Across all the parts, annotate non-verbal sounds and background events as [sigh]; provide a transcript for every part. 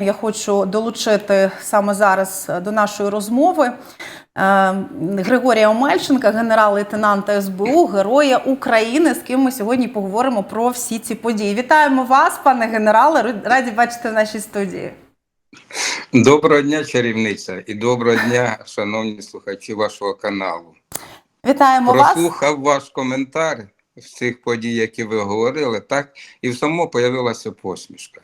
Я хочу долучити саме зараз е, до нашої розмови е, Григорія Омельченка, генерал-лейтенанта СБУ, героя України, з ким ми сьогодні поговоримо про всі ці події. Вітаємо вас, пане генерале. Раді бачити в нашій студії. Доброго дня, чарівниця, і доброго дня, шановні слухачі вашого каналу. Вітаємо вас. Прослухав ваш коментар з цих подій, які ви говорили, так, і в само появилася посмішка.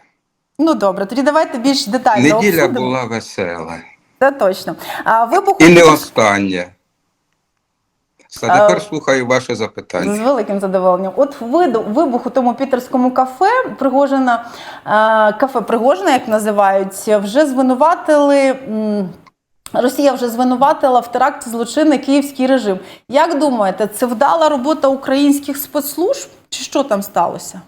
Ну добре, тоді давайте більш детально. Неділя обсудимо. була весела. Це точно. А вибух І не остання. А тепер слухаю ваше запитання. З великим задоволенням. От виду- вибух у тому пітерському кафе Пригожина, е, кафе Пригожина, як називають, вже звинуватили. Росія вже звинуватила в теракті злочинний київський режим. Як думаєте, це вдала робота українських спецслужб? Чи що там сталося?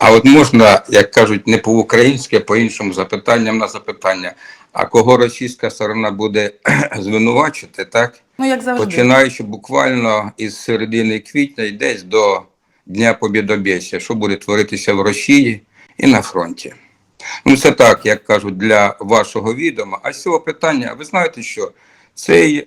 А от можна, як кажуть, не по-українськи, а по-іншому запитанням на запитання. А кого російська сторона буде [clears throat] звинувачити, так? Ну, як завжди. Починаючи буквально із середини квітня і десь до Дня Побєдобєсія, що буде творитися в Росії і на фронті. Ну, це так, як кажуть, для вашого відома. А з цього питання, ви знаєте що? Цей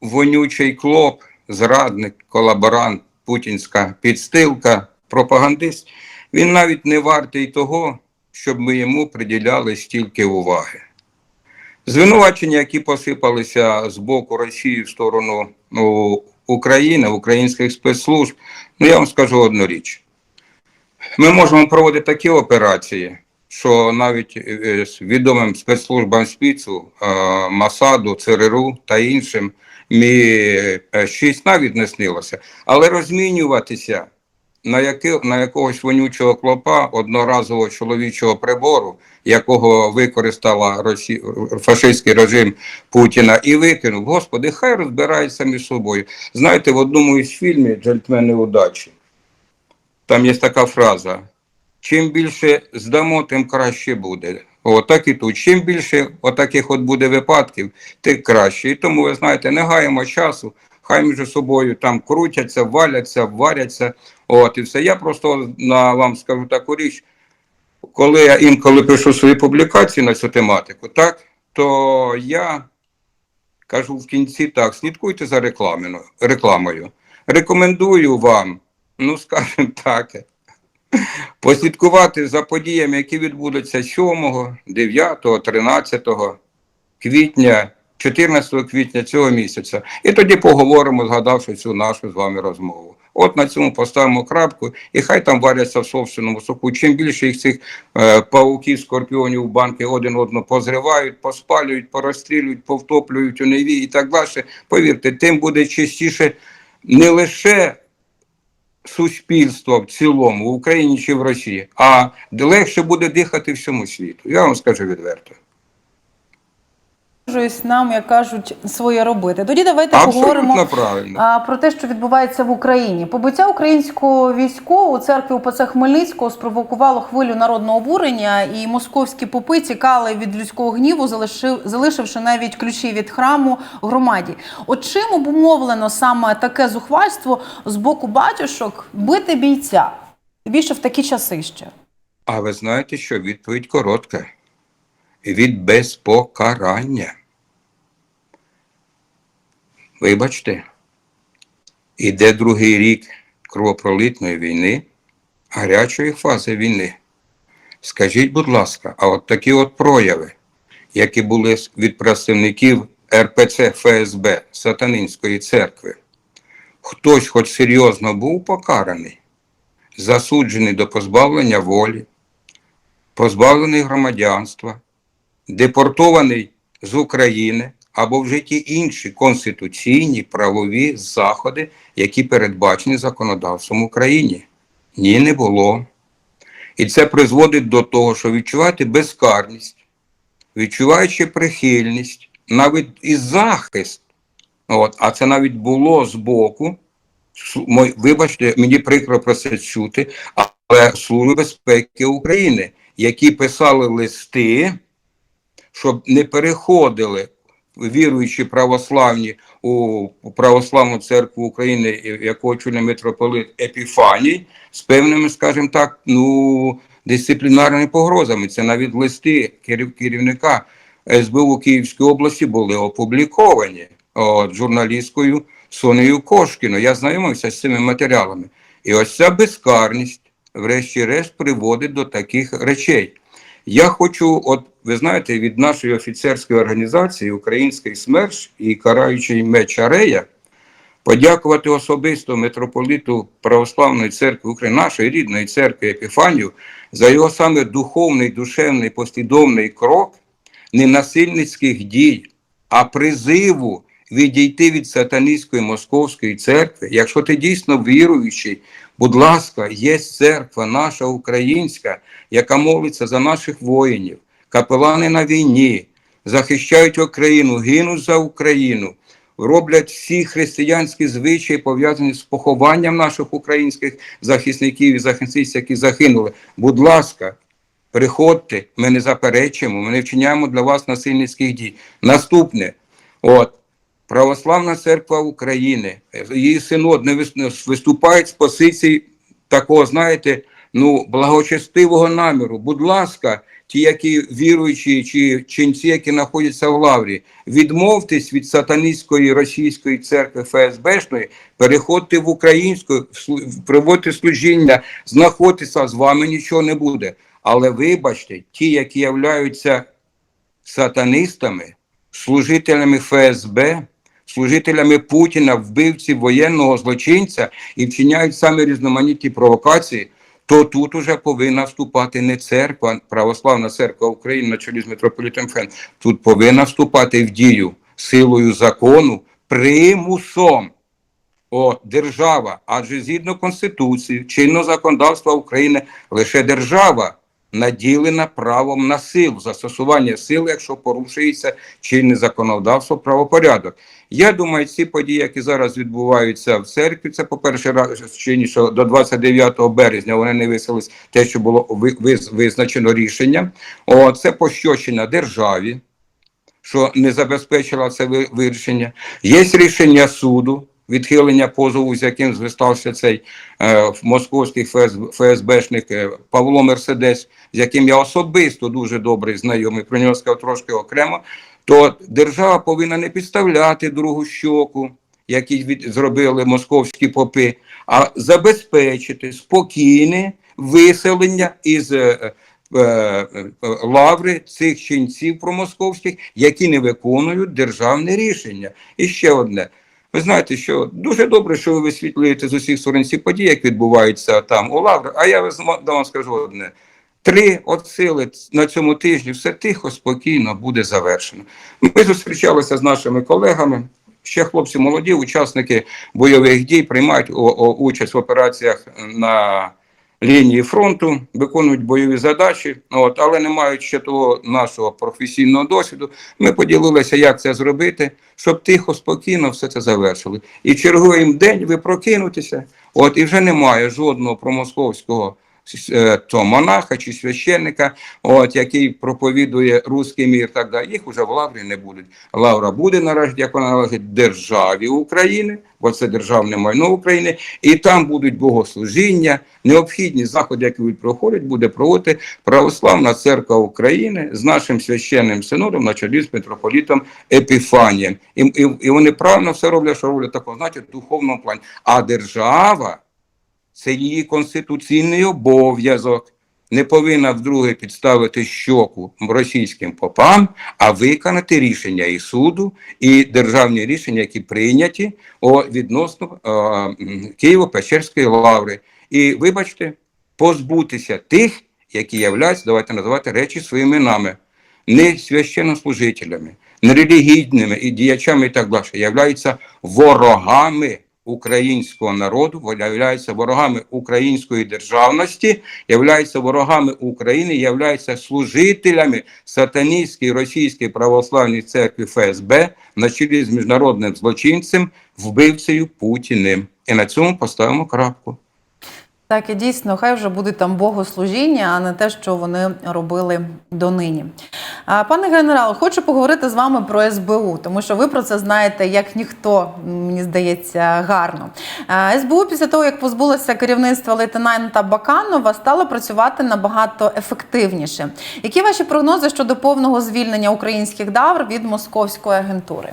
вонючий клоп, зрадник, колаборант, путінська підстилка, пропагандист, він навіть не вартий того, щоб ми йому приділяли стільки уваги. Звинувачення, які посипалися з боку Росії в сторону ну, України, українських спецслужб, ну я вам скажу одну річ. Ми можемо проводити такі операції, що навіть е, відомим спецслужбам спецу, е, Масаду, ЦРУ та іншим мі е, щось навіть не снилося. Але розмінюватися на, яки, на якогось вонючого клопа одноразового чоловічого прибору, якого використала Росі... фашистський режим Путіна, і викинув. Господи, хай розбираються між собою. Знаєте, в одному із фільмів Джентльмени удачі там є така фраза: чим більше здамо, тим краще буде. Отак і тут. Чим більше отаких от буде випадків, тим краще. І тому, ви знаєте, не гаємо часу, хай між собою там крутяться, валяться, варяться. От і все. Я просто на вам скажу таку річ. Коли я інколи пишу свої публікації на цю тематику, так, то я кажу в кінці так: слідкуйте за рекламою. рекламою. Рекомендую вам, ну скажімо так, послідкувати за подіями, які відбудуться 7, 9, 13 квітня, 14 квітня цього місяця. І тоді поговоримо, згадавши цю нашу з вами розмову. От на цьому поставимо крапку, і хай там варяться в собственному соку. Чим більше їх цих е, пауків, скорпіонів, банки один одного позривають, поспалюють, порозстрілюють, повтоплюють у неві і так далі. Повірте, тим буде чистіше не лише суспільство в цілому в Україні чи в Росії, а легше буде дихати всьому світу. Я вам скажу відверто. Нам, як кажуть, своє робити. Тоді давайте Абсолютно поговоримо правильно. про те, що відбувається в Україні. Побиття українського військового у церкві УПЦ Хмельницького спровокувало хвилю народного обурення, і московські попи тікали від людського гніву, залишивши навіть ключі від храму громаді. От чим обумовлено саме таке зухвальство з боку батюшок бити бійця? Більше в такі часи ще. А ви знаєте, що відповідь коротка. Від безпокарання. Вибачте, іде другий рік кровопролитної війни, гарячої фази війни. Скажіть, будь ласка, а от такі от прояви, які були від представників РПЦ ФСБ Сатанинської церкви, хтось хоч серйозно був покараний, засуджений до позбавлення волі, позбавлений громадянства, депортований з України або в житті інші конституційні правові заходи, які передбачені законодавством України. Ні, не було. І це призводить до того, що відчувати безкарність, відчуваючи прихильність, навіть і захист. От, а це навіть було з боку. Вибачте, мені прикро про це чути, але Служби безпеки України, які писали листи, щоб не переходили віруючі православні у православну церкву України, яку очолює митрополит Епіфаній, з певними, скажімо так, ну дисциплінарними погрозами. Це навіть листи керів- керівника СБУ Київської області були опубліковані от, журналісткою Сонею Кошкіною. Я знайомився з цими матеріалами. І ось ця безкарність, врешті-решт, приводить до таких речей. Я хочу, от ви знаєте, від нашої офіцерської організації Український СМЕРШ і караючий меч Арея подякувати особисто митрополіту Православної церкви України, нашої рідної церкви Епіфанію, за його саме духовний, душевний, послідовний крок ненасильницьких дій, а призиву відійти від сатаністської московської церкви. Якщо ти дійсно віруючий, будь ласка, є церква наша українська, яка молиться за наших воїнів, капелани на війні, захищають Україну, гинуть за Україну, роблять всі християнські звичаї, пов'язані з похованням наших українських захисників і захисниць, які загинули. Будь ласка, приходьте, ми не заперечуємо, ми не вчиняємо для вас насильницьких дій. Наступне, от. Православна церква України, її синод не вис- виступають з позиції такого, знаєте, ну, благочестивого наміру. Будь ласка, ті, які віруючі чи ченці, які знаходяться в лаврі, відмовтесь від сатаністської російської церкви ФСБшної, переходьте в українську, приводьте служіння, знаходьтеся, з вами нічого не буде. Але вибачте, ті, які являються сатанистами, служителями ФСБ, служителями Путіна, вбивці воєнного злочинця і вчиняють саме різноманітні провокації, то тут уже повинна вступати не церква, православна церква України на чолі з митрополітом Фен. Тут повинна вступати в дію силою закону, примусом. О, держава, адже згідно Конституції, чинного законодавства України, лише держава наділена правом на силу, застосування сили, якщо порушується чинне законодавство, правопорядок. Я думаю, ці події, які зараз відбуваються в церкві, це, по-перше, раз чині, що до 29 березня вони не виселись те, що було ви- виз- визначено рішенням. О, це пощочина державі, що не забезпечила це вирішення. Є рішення суду, відхилення позову, з яким звертався цей е, московський ФС, ФСБшник е, Павло Мерседес, з яким я особисто дуже добре знайомий, про нього сказав трошки окремо, то держава повинна не підставляти другу щоку, які від, зробили московські попи, а забезпечити спокійне виселення із е, е, лаври цих ченців промосковських, які не виконують державне рішення. І ще одне. Ви знаєте, що дуже добре, що ви висвітлюєте з усіх сторон ці події, як відбуваються там у Лаврі. А я вам скажу одне: три от сили на цьому тижні все тихо, спокійно буде завершено. Ми зустрічалися з нашими колегами. Ще хлопці молоді, учасники бойових дій приймають участь в операціях на лінії фронту, виконують бойові задачі, от, але не мають ще того нашого професійного досвіду. Ми поділилися, як це зробити, щоб тихо, спокійно все це завершили. І черговий день ви прокинутеся, от і вже немає жодного промосковського то монаха чи священника, от який проповідує руський мір, так далі. Їх уже в лаврі не будуть. Лавра буде наразі, як вона належить державі України, бо це державне майно України, і там будуть богослужіння, необхідні заходи, які будуть проходити, буде проводити Православна Церква України з нашим священним синодом на чолі з митрополітом Епіфанієм. І, і, і вони правильно все роблять, що роблять такого, знаєте, в духовному плані. А держава це її конституційний обов'язок. Не повинна вдруге підставити щоку російським попам, а виконати рішення і суду, і державні рішення, які прийняті о, відносно Києво-Печерської лаври. І вибачте, позбутися тих, які являються, давайте називати речі своїми іменами, не священнослужителями, не релігійними і діячами і так далі, являються ворогами українського народу, являються ворогами української державності, являються ворогами України, являються служителями сатаністської російської православної церкви ФСБ на чолі з міжнародним злочинцем, вбивцею Путіним. І на цьому поставимо крапку. Так і дійсно, хай вже буде там богослужіння, а не те, що вони робили донині. Пане генерал, хочу поговорити з вами про СБУ, тому що ви про це знаєте як ніхто, мені здається, гарно. СБУ після того, як позбулося керівництва лейтенанта Баканова, стало працювати набагато ефективніше. Які ваші прогнози щодо повного звільнення українських давр від московської агентури?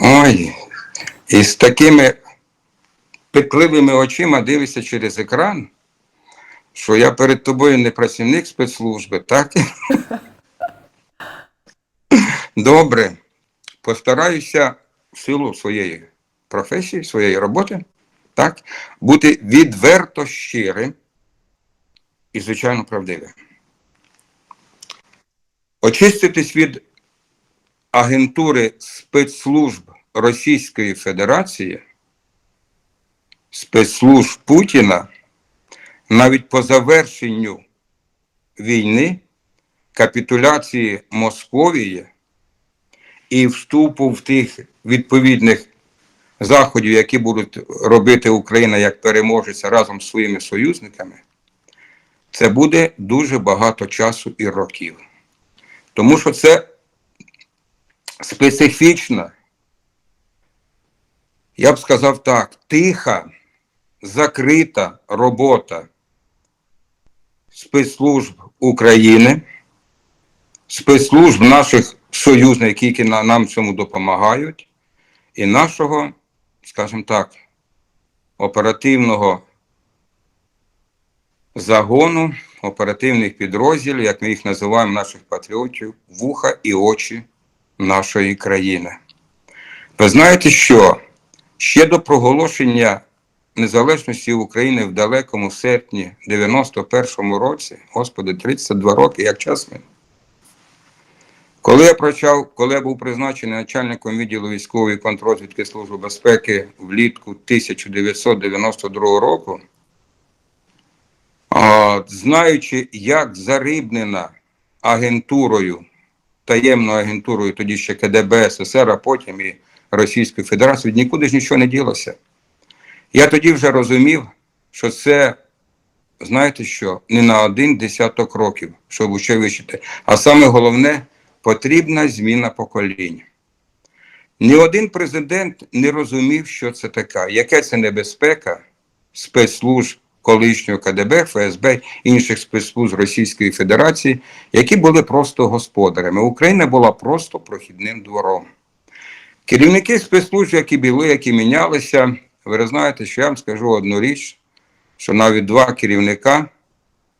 Ой, і з такими пекливими очима дивишся через екран, що я перед тобою не працівник спецслужби, так? Добре. Постараюся в силу своєї професії, своєї роботи, так, бути відверто щирим і, звичайно, правдивим. Очиститись від агентури спецслужб Російської Федерації, спецслужб Путіна, навіть по завершенню війни, капітуляції Московії і вступу в тих відповідних заходів, які будуть робити Україна як переможеця разом з своїми союзниками, це буде дуже багато часу і років. Тому що це специфічна, я б сказав так, тиха, закрита робота спецслужб України, спецслужб наших союзників, які нам цьому допомагають, і нашого, скажімо так, оперативного загону, оперативних підрозділів, як ми їх називаємо наших патріотів, вуха і очі нашої країни. Ви знаєте, що ще до проголошення незалежності України в далекому серпні 91-му році, господи, 32 роки, як час минув. Коли я почав, коли я був призначений начальником відділу військової контрозвідки Служби безпеки влітку 1992 року, знаючи, як зарибнена агентурою, таємною агентурою, тоді ще КДБ СССР, а потім і Російської Федерації, нікуди ж нічого не ділося. Я тоді вже розумів, що це, знаєте що, не на один десяток років, щоб ще вищити. А саме головне, потрібна зміна поколінь. Ні один президент не розумів, що це таке, яке це небезпека спецслужб колишнього КДБ, ФСБ, інших спецслужб Російської Федерації, які були просто господарями. Україна була просто прохідним двором. Керівники спецслужб, які були, які мінялися, ви знаєте, що я вам скажу одну річ, що навіть два керівника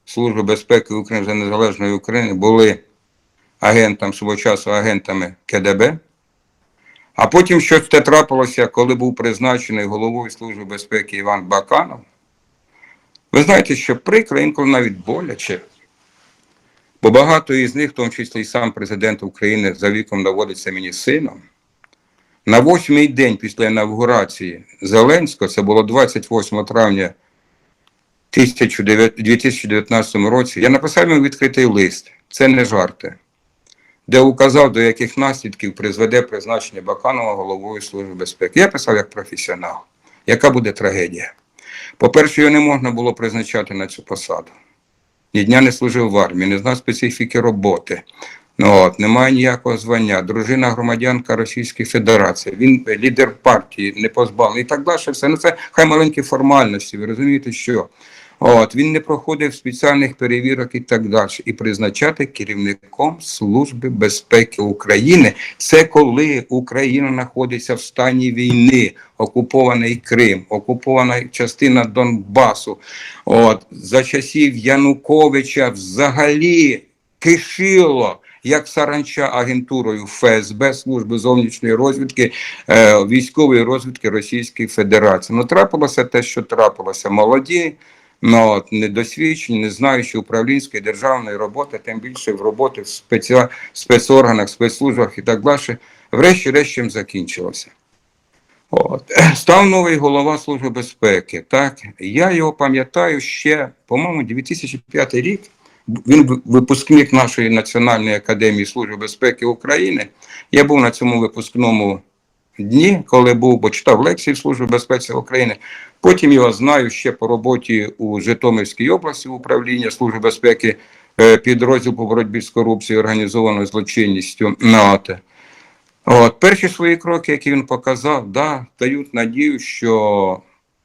Служби безпеки України за Незалежної України були агентам свого часу агентами КДБ. А потім щось те трапилося, коли був призначений головою Служби безпеки Іван Баканов. Ви знаєте, що прикро, інколи навіть боляче. Бо багато із них, в тому числі і сам президент України, за віком наводиться мені сином. На восьмий день після інавгурації Зеленського, це було 28 травня 2019 році, я написав йому відкритий лист. Це не жарти, де указав, до яких наслідків призведе призначення Баканова головою Служби безпеки. Я писав як професіонал. Яка буде трагедія? По-перше, його не можна було призначати на цю посаду. Ні дня не служив в армії, не знав специфіки роботи. Ну, от, немає ніякого звання. Дружина громадянка Російської Федерації, він лідер партії, не позбавлений і так далі. Все. Ну, це хай маленькі формальності. Ви розумієте, що от, він не проходив спеціальних перевірок і так далі. І призначати керівником Служби безпеки України. Це коли Україна знаходиться в стані війни, окупований Крим, окупована частина Донбасу. От, за часів Януковича взагалі кишило як саранча агентурою ФСБ, служби зовнішньої розвідки, е, військової розвідки Російської Федерації. Ну, трапилося те, що трапилося. Молоді, ну, от, недосвідчені, не знаючи управлінської державної роботи, тим більше в роботи в спеціа... спецорганах, спецслужбах і так далі, врешті-решт закінчилося. От. [clears throat] Став новий голова Служби безпеки. Так? Я його пам'ятаю ще, по-моєму, 2005 рік. Він ви- випускник нашої Національної академії Служби безпеки України. Я був на цьому випускному дні, коли був, бо читав лекції Служби безпеки України. Потім його знаю ще по роботі у Житомирській області управління Служби безпеки е, підрозділ по боротьбі з корупцією організованою злочинністю НАТО. От, перші свої кроки, які він показав, да, дають надію, що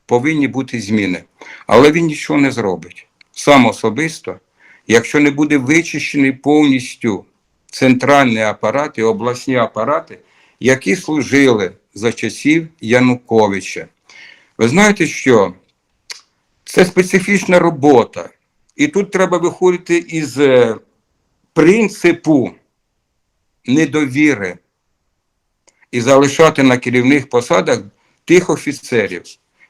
повинні бути зміни. Але він нічого не зробить. Сам особисто, якщо не буде вичищений повністю центральний апарат і обласні апарати, які служили за часів Януковича. Ви знаєте, що це специфічна робота. І тут треба виходити із е, принципу недовіри і залишати на керівних посадах тих офіцерів,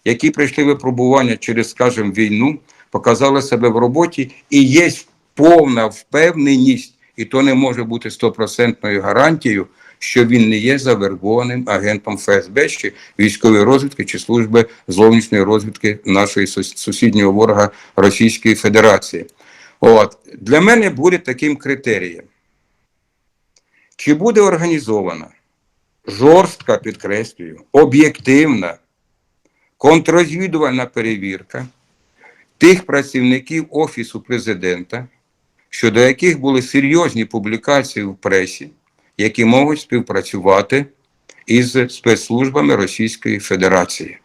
які пройшли випробування через, скажімо, війну, показали себе в роботі і є повна впевненість, і то не може бути стопроцентною гарантією, що він не є завербованим агентом ФСБ чи військової розвідки чи служби зовнішньої розвідки нашої сусіднього ворога Російської Федерації. От для мене буде таким критерієм. Чи буде організована жорстка, підкреслюю, об'єктивна контррозвідувальна перевірка тих працівників Офісу президента, щодо яких були серйозні публікації в пресі, які можуть співпрацювати із спецслужбами Російської Федерації.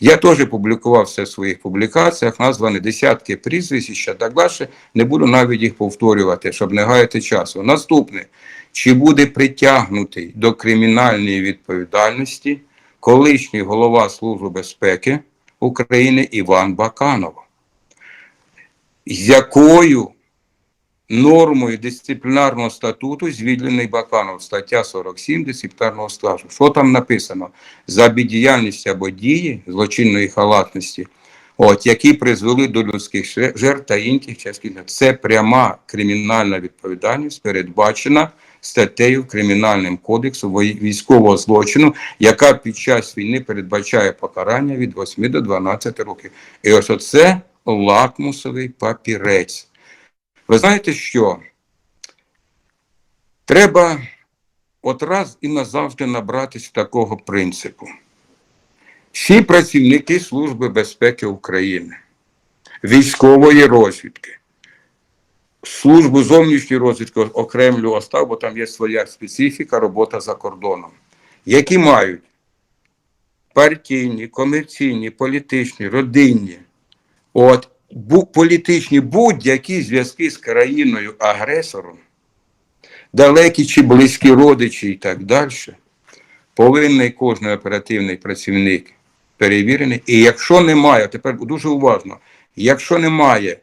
Я теж публікував все в своїх публікаціях, названі десятки прізвищ і ще так далі. Не буду навіть їх повторювати, щоб не гаяти часу. Наступне: чи буде притягнутий до кримінальної відповідальності колишній голова Служби безпеки України Іван Баканов? Якою нормою дисциплінарного статуту звільнений Баканов, стаття 47 дисциплінарного складу. Що там написано? За бездіяльність або дії злочинної халатності, от, які призвели до людських жертв та інших частин. Це пряма кримінальна відповідальність, передбачена статтею Кримінальним кодексу військового злочину, яка під час війни передбачає покарання від 8 до 12 років. І ось оце лакмусовий папірець. Ви знаєте що? Треба от раз і назавжди набратись такого принципу. Всі працівники Служби безпеки України, військової розвідки, службу зовнішньої розвідки окремлю остав, бо там є своя специфіка, робота за кордоном, які мають партійні, комерційні, політичні, родинні, от, бу- політичні будь-які зв'язки з країною агресором, далекі чи близькі родичі і так далі, повинний кожен оперативний працівник перевірений. І якщо немає, тепер дуже уважно, якщо немає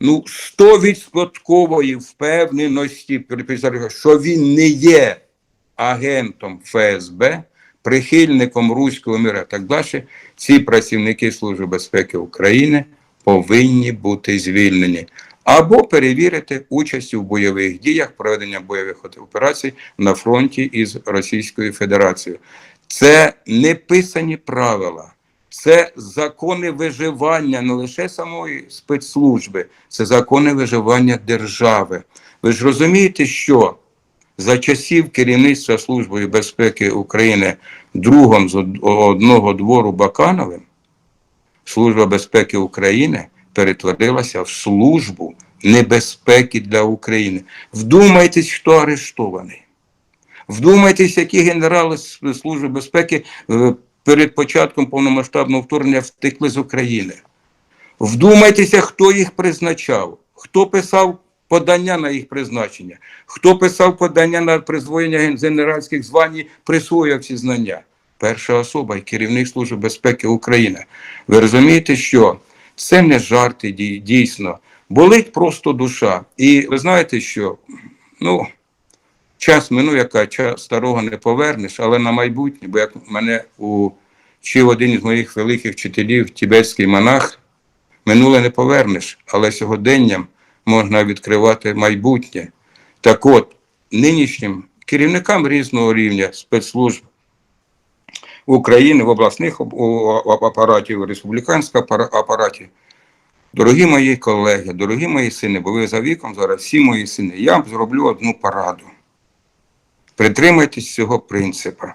ну, 100% впевненості, що він не є агентом ФСБ, прихильником руського мира, так далі, ці працівники Служби безпеки України повинні бути звільнені. Або перевірити участь у бойових діях, проведення бойових операцій на фронті із Російською Федерацією. Це не писані правила, це закони виживання не лише самої спецслужби, це закони виживання держави. Ви ж розумієте, що за часів керівництва Служби безпеки України другом з одного двору Бакановим Служба безпеки України перетворилася в службу небезпеки для України. Вдумайтесь, хто арештований. Вдумайтесь, які генерали Служби безпеки е, перед початком повномасштабного вторгнення втекли з України. Вдумайтеся, хто їх призначав, хто писав подання на їх призначення, хто писав подання на призвоєння генеральських звань, присвоїв ці знання. Перша особа і керівник Служби безпеки України. Ви розумієте, що це не жарти дій- дійсно. Болить просто душа. І ви знаєте, що ну, час минув, яка час старого не повернеш, але на майбутнє, бо як мене учив один із моїх великих вчителів, тібетський монах, минуле не повернеш, але сьогоденням можна відкривати майбутнє. Так от, нинішнім керівникам різного рівня спецслужб України в обласних об- о- о- апаратів, республіканських апара- апараті. Дорогі мої колеги, дорогі мої сини, бо ви за віком зараз всі мої сини, я вам зроблю одну пораду. Притримайтесь цього принципу.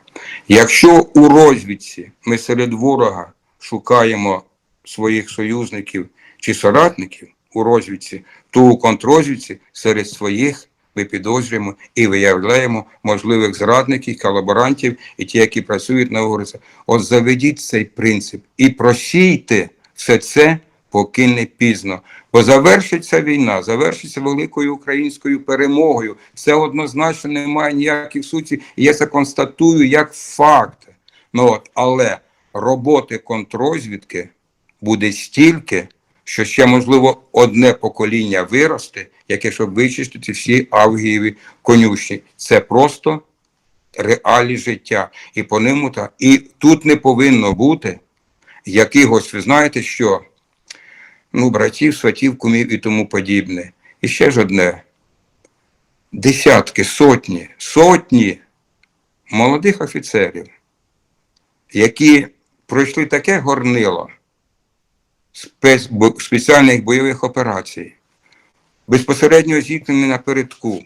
Якщо у розвідці ми серед ворога шукаємо своїх союзників чи соратників, у розвідці, то у контрозвідці серед своїх ми підозрюємо і виявляємо можливих зрадників, колаборантів і ті, які працюють на вулиці. От заведіть цей принцип і просійте все це, поки не пізно. Бо завершиться війна, завершиться великою українською перемогою. Це однозначно немає ніяких суті. Я це констатую як факт. Ну, от, але роботи контрозвідки буде стільки, що ще, можливо, одне покоління виросте, яке щоб вичистити всі авгієві конюшні. Це просто реалії життя. І по ньому так. І тут не повинно бути якихось, ви знаєте, що ну, братів, сватів, кумів і тому подібне. І ще ж одне. Десятки, сотні, сотні молодих офіцерів, які пройшли таке горнило спеціальних бойових операцій, безпосередньо зіткнені напередку,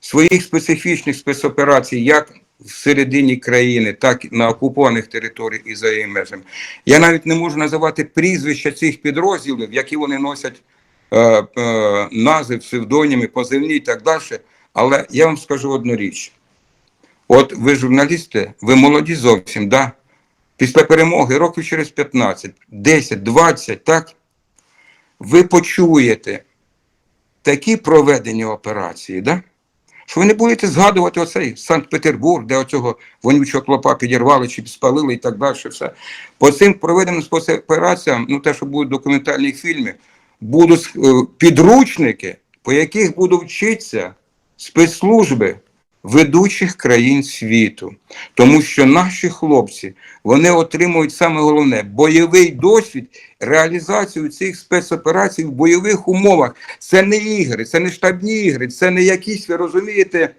своїх специфічних спецоперацій, як всередині країни, так і на окупованих територіях і за її межами. Я навіть не можу називати прізвища цих підрозділів, які вони носять е, е, назви, псевдоніми, позивні і так далі. Але я вам скажу одну річ. От ви журналісти, ви молоді зовсім, да? Після перемоги років через 15, 10, 20, так? Ви почуєте такі проведені операції, да? що ви не будете згадувати оцей Санкт-Петербург, де оцього вонючого клопа підірвали чи спалили і так далі. Все. По цим проведеним спецопераціям, ну те, що будуть документальні фільми, будуть е, підручники, по яких будуть вчитися спецслужби ведучих країн світу. Тому що наші хлопці вони отримують саме головне бойовий досвід, реалізацію цих спецоперацій в бойових умовах. Це не ігри, це не штабні ігри, це не якісь, ви розумієте,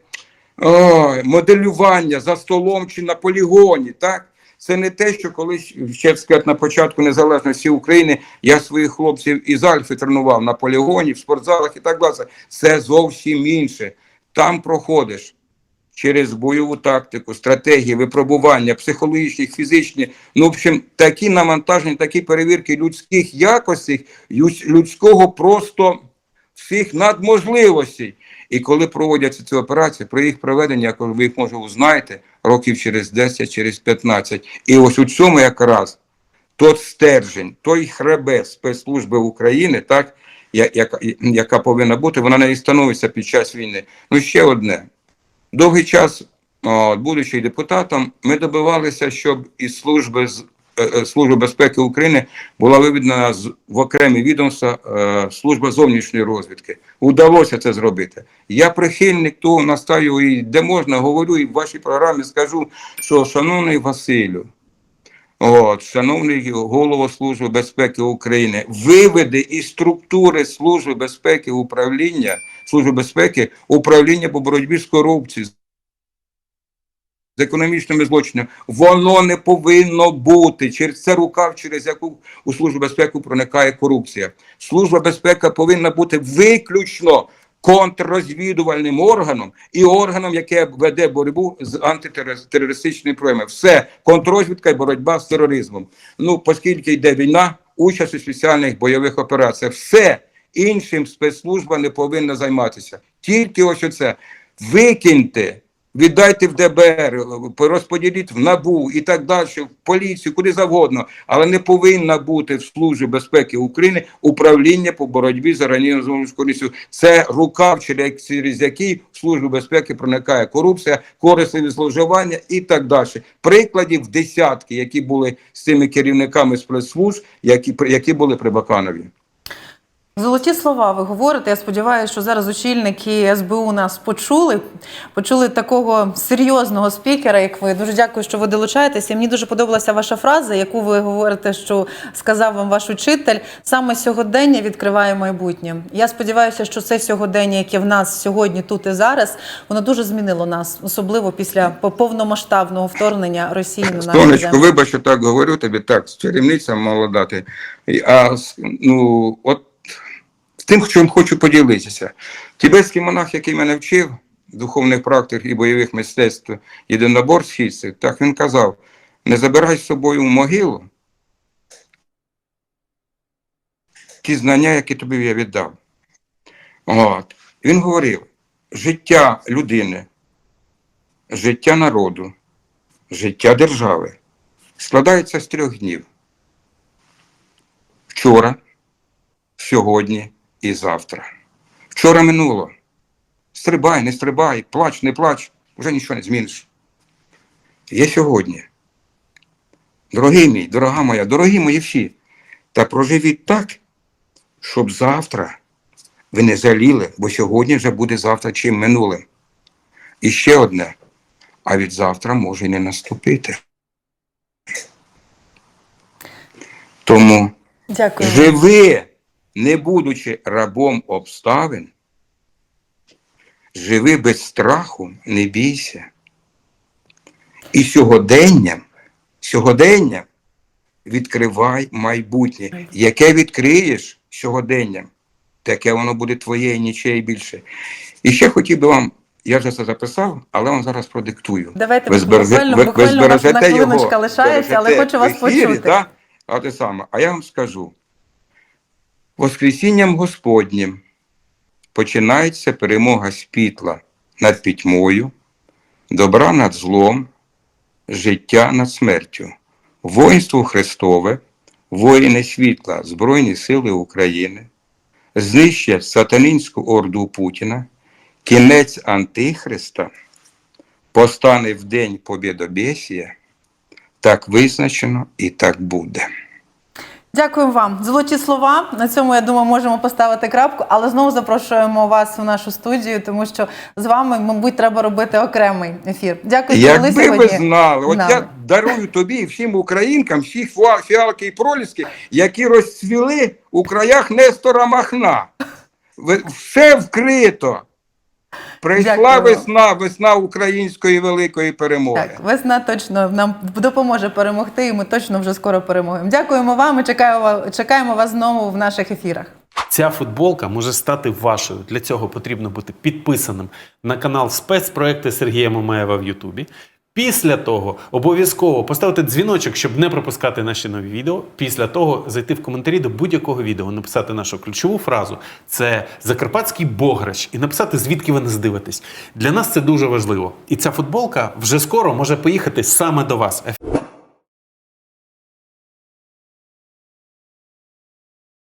ой, моделювання за столом чи на полігоні. так? Це не те, що колись ще сказати, на початку незалежності України я своїх хлопців із Альфи тренував на полігоні, в спортзалах і так далі. Це зовсім інше. Там проходиш через бойову тактику, стратегії, випробування, психологічні, фізичні, ну, в общем, такі навантаження, такі перевірки людських якостей, людського просто всіх надможливостей. І коли проводяться ці операції, про їх проведення, коли ви їх може узнаєте, років через 10, через 15. І ось у цьому якраз тот стержень, той хребет спецслужби України, так, яка, яка повинна бути, вона не становиться під час війни. Ну, ще одне. Довгий час, будучи депутатом, ми добивалися, щоб із служби з е, е, Служби безпеки України була виведена в окремі відомства е, служба зовнішньої розвідки. Удалося це зробити. Я прихильник того настаю, і де можна, говорю і в вашій програмі скажу, що шановний Василю, От, шановний голово Служби безпеки України, виведе із структури Служби безпеки управління Служби безпеки управління по боротьбі з корупцією, з економічними злочинами. Воно не повинно бути. Через це рукав, через яку у Службу безпеки проникає корупція. Служба безпеки повинна бути виключно контррозвідувальним органом і органом, яке веде боротьбу з антитерористичними проявами. Все, контррозвідка і боротьба з тероризмом. Ну, оскільки йде війна, участь у спеціальних бойових операціях, все іншим спецслужба не повинна займатися. Тільки ось оце. Викиньте, віддайте в ДБР, розподіліть в НАБУ і так далі, в поліцію, куди завгодно, але не повинна бути в Службі безпеки України управління по боротьбі з організованою корупцією. Це через через який в Службу безпеки проникає корупція, корисливі зловживання і так далі. Прикладів десятки, які були з цими керівниками спецслужб, які, які були при Баканові. Золоті слова ви говорите. Я сподіваюся, що зараз очільники СБУ нас почули. Почули такого серйозного спікера, як ви. Дуже дякую, що ви долучаєтеся. Мені дуже подобалася ваша фраза, яку ви говорите, що сказав вам ваш учитель. Саме сьогодення відкриває майбутнє. Я сподіваюся, що це сьогодення, яке в нас сьогодні, тут і зараз, воно дуже змінило нас, особливо після повномасштабного вторгнення Росії на Сонечко, вибач, що так говорю тобі, так, чарівниця молода ти. А ну, от з тим, чим хочу поділитися. Тібетський монах, який мене вчив, духовних практик і бойових мистецтв, єдинобор східців, так він казав: не забирай з собою в могилу ті знання, які тобі я віддав. От. Він говорив: життя людини, життя народу, життя держави складається з трьох днів. Вчора, сьогодні і завтра. Вчора минуло. Стрибай, не стрибай, плач, не плач, вже нічого не зміниш. Є сьогодні. Дорогий мій, дорога моя, дорогі мої всі, та проживіть так, щоб завтра ви не жаліли, бо сьогодні вже буде завтра чим минулим. І ще одне, а від завтра може й не наступити. Тому Дякую. живи, не будучи рабом обставин, живи без страху, не бійся. І сьогоденням, сьогоденням відкривай майбутнє. Яке відкриєш сьогоденням, таке воно буде твоє і нічиє більше. І ще хотів би вам, я вже це записав, але вам зараз продиктую. Давайте Ви буквально, ви- ви буквально збережете одна хвилиночка його, лишається, але хочу вас ефірі, почути. да? А те саме. А я вам скажу: Воскресінням Господнім починається перемога світла над пітьмою, добра над злом, життя над смертю, воїнство Христове, воїни світла, Збройні Сили України, знищать сатанинську орду Путіна, кінець Антихриста, постане в день побєдобєсія, так визначено і так буде. Дякую вам. Золоті слова. На цьому я думаю, можемо поставити крапку, але знову запрошуємо вас в нашу студію, тому що з вами, мабуть, треба робити окремий ефір. Дякую, що були Якби ви знали, от я дарую тобі і всім українкам всі фіалки і проліски, які розцвіли у краях Нестора Махна. Все вкрито. Прийшла Дякую весна, весна української великої перемоги. Так, весна точно нам допоможе перемогти, і ми точно вже скоро переможемо. Дякуємо вам і чекаємо, чекаємо вас знову в наших ефірах. Ця футболка може стати вашою. Для цього потрібно бути підписаним на канал спецпроекти Сергія Мамаєва в Ютубі. Після того обов'язково поставити дзвіночок, щоб не пропускати наші нові відео. Після того зайти в коментарі до будь-якого відео, написати нашу ключову фразу це Закарпатський Бограч, і написати, звідки ви нас дивитесь. Для нас це дуже важливо. І ця футболка вже скоро може поїхати саме до вас.